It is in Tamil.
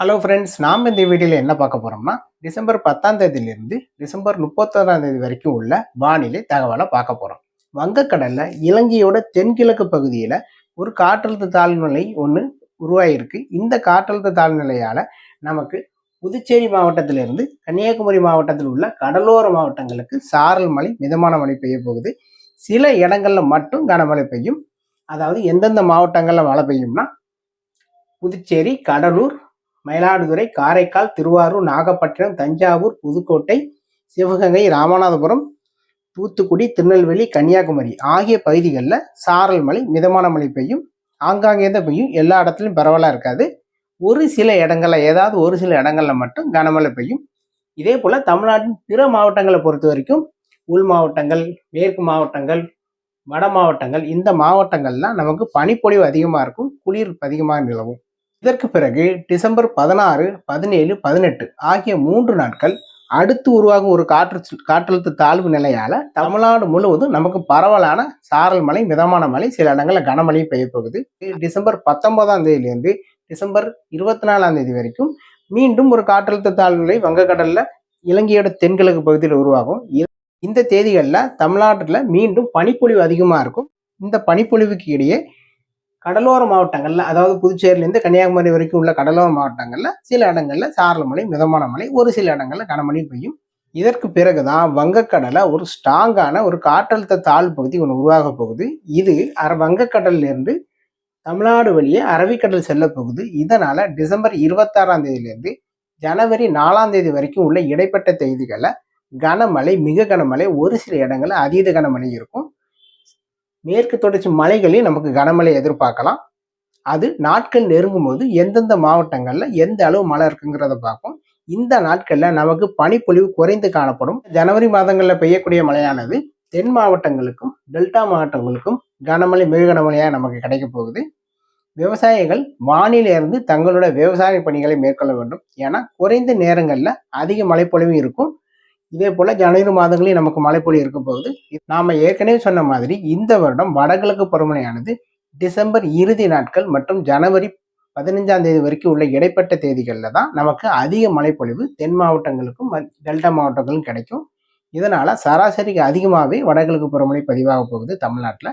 ஹலோ ஃப்ரெண்ட்ஸ் நாம் இந்த வீடியோவில் என்ன பார்க்க போகிறோம்னா டிசம்பர் பத்தாம் தேதியிலிருந்து டிசம்பர் முப்பத்தொன்றாம் தேதி வரைக்கும் உள்ள வானிலை தகவலை பார்க்க போகிறோம் வங்கக்கடலில் இலங்கையோட தென்கிழக்கு பகுதியில் ஒரு காற்றழுத்த தாழ்நிலை ஒன்று உருவாகிருக்கு இந்த காற்றழுத்த தாழ்நிலையால் நமக்கு புதுச்சேரி மாவட்டத்திலிருந்து கன்னியாகுமரி மாவட்டத்தில் உள்ள கடலோர மாவட்டங்களுக்கு சாரல் மழை மிதமான மழை பெய்ய போகுது. சில இடங்களில் மட்டும் கனமழை பெய்யும். அதாவது எந்தெந்த மாவட்டங்களில் மழை பெய்யும்னா புதுச்சேரி கடலூர் மயிலாடுதுறை காரைக்கால் திருவாரூர் நாகப்பட்டினம் தஞ்சாவூர் புதுக்கோட்டை சிவகங்கை ராமநாதபுரம் தூத்துக்குடி திருநெல்வேலி கன்னியாகுமரி ஆகிய பகுதிகளில் சாரல் மழை மிதமான மழை பெய்யும். ஆங்காங்கே தான் பெய்யும். எல்லா இடத்துலையும் பரவலாக இருக்காது. ஒரு சில இடங்களில் ஏதாவது ஒரு சில இடங்களில் மட்டும் கனமழை பெய்யும். இதே போல் தமிழ்நாட்டின் பிற மாவட்டங்களை பொறுத்த வரைக்கும் உள் மாவட்டங்கள் மேற்கு மாவட்டங்கள் வட மாவட்டங்கள் இந்த மாவட்டங்கள்லாம் நமக்கு பனிப்பொழிவு அதிகமாக இருக்கும் குளிர் அதிகமாக நிலவும். இதற்கு பிறகு டிசம்பர் பதினாறு பதினேழு பதினெட்டு ஆகிய மூன்று நாட்கள் அடுத்து உருவாகும் ஒரு காற்று காற்றழுத்த தாழ்வு நிலையால தமிழ்நாடு முழுவதும் நமக்கு பரவலான சாரல் மழை மிதமான மழை சில இடங்களில் கனமழை பெய்ய போகுது. டிசம்பர் பத்தொன்பதாம் தேதியிலிருந்து டிசம்பர் இருபத்தி நாலாம் தேதி வரைக்கும் மீண்டும் ஒரு காற்றழுத்த தாழ்வு நிலை வங்கக்கடல்ல இலங்கையோட தென்கிழக்கு பகுதியில் உருவாகும். இந்த தேதிகளில் தமிழ்நாட்டில் மீண்டும் பனிப்பொழிவு அதிகமாக இருக்கும். இந்த பனிப்பொழிவுக்கு இடையே கடலோர மாவட்டங்களில் அதாவது புதுச்சேரியிலேருந்து கன்னியாகுமரி வரைக்கும் உள்ள கடலோர மாவட்டங்களில் சில இடங்களில் சாரல் மழை மிதமான மழை ஒரு சில இடங்களில் கனமழை பெய்யும். இதற்கு பிறகுதான் வங்கக்கடலை ஒரு ஸ்ட்ராங்கான ஒரு காற்றழுத்த தாழ்வு பகுதி ஒன்று உருவாக போகுது. இது அர வங்கக்கடல்லேருந்து தமிழ்நாடு வழியே அரபிக்கடல் செல்ல போகுது. இதனால டிசம்பர் இருபத்தாறாம் தேதியிலேருந்து ஜனவரி நாலாம் தேதி வரைக்கும் உள்ள இடைப்பட்ட தேதிகளில் கனமழை மிக கனமழை ஒரு சில இடங்களில் அதீத கனமழை இருக்கும். மேற்கு தொடர்ச்சி மலைகளையும் நமக்கு கனமழை எதிர்பார்க்கலாம். அது நாட்கள் நெருங்கும் போது எந்தெந்த மாவட்டங்களில் எந்த அளவு மழை இருக்குங்கிறத பார்ப்போம். இந்த நாட்களில் நமக்கு பனிப்பொழிவு குறைந்து காணப்படும். ஜனவரி மாதங்களில் பெய்யக்கூடிய மழையானது தென் மாவட்டங்களுக்கும் டெல்டா மாவட்டங்களுக்கும் கனமழை மிக கனமழையாக நமக்கு கிடைக்க போகுது. விவசாயிகள் வானிலிருந்து தங்களோட விவசாய பணிகளை மேற்கொள்ள வேண்டும். ஏன்னா குறைந்த நேரங்களில் அதிக மழைப்பொழிவு இருக்கும். இதே போல ஜனவரி மாதங்களையும் நமக்கு மழைப்பொழி இருக்க போகுது நாம ஏற்கனவே சொன்ன மாதிரி இந்த வருடம் வடகிழக்கு பருவமழையானது டிசம்பர் இறுதி நாட்கள் மற்றும் ஜனவரி பதினஞ்சாம் தேதி வரைக்கும் உள்ள இடைப்பட்ட தேதிகளில் தான் நமக்கு அதிக மழைப்பொழிவு தென் மாவட்டங்களுக்கும் டெல்டா மாவட்டங்களுக்கும் கிடைக்கும். இதனால் சராசரிக்கு அதிகமாகவே வடகிழக்கு பருவமழை பதிவாக போகுது தமிழ்நாட்டில்.